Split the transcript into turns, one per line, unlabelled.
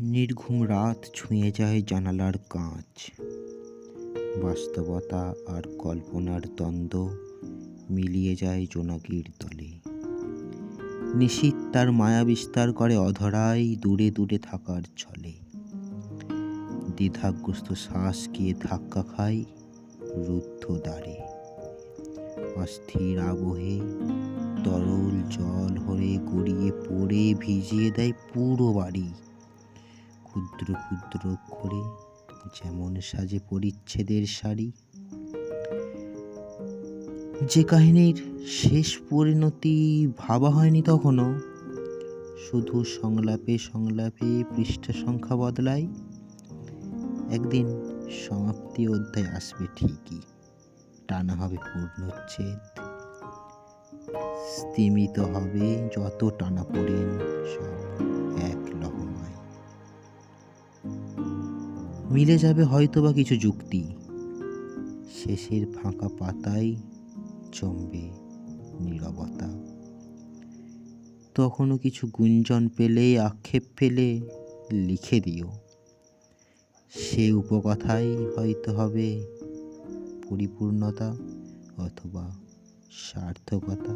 নির্ঘুম রাত ছুঁয়ে যায় জানালার কাঁচ। বাস্তবতা আর কল্পনার দ্বন্দ্ব মিলিয়ে যায় জোনাকির দলে। নিশীথ তার মায়া বিস্তার করে অধরাই দূরে দূরে থাকার ছলে। দ্বিধাগ্রস্ত শ্বাস গিয়ে ধাক্কা খায় রুদ্ধ দ্বারে। অস্থির আবহে তরল জল হয়ে গড়িয়ে পড়ে ভিজিয়ে দেয় পুরো বাড়ি। ক্ষুদ্র ক্ষুদ্র অক্ষরে যেমন সাজে পরিচ্ছেদের শাড়ি। যে কাহিনীর শেষ পরিণতি ভাবা হয়নি তখনও, শুধু সংলাপে সংলাপে পৃষ্ঠা সংখ্যা বদলায়। একদিন সমাপ্তি অধ্যায় আসবে ঠিকই, টানা হবে পূর্ণচ্ছেদ। স্তিমিত হবে যত টানা পড়েন সব। মিলে যাবে হয়তোবা কিছু যুক্তি। শেষের ফাঁকা পাতায় জমবে নীরবতা। তখনও কিছু গুঞ্জন পেলে, আক্ষেপ পেলে লিখে দিও। সে উপকথাই হয়তো হবে পরিপূর্ণতা অথবা সার্থকতা।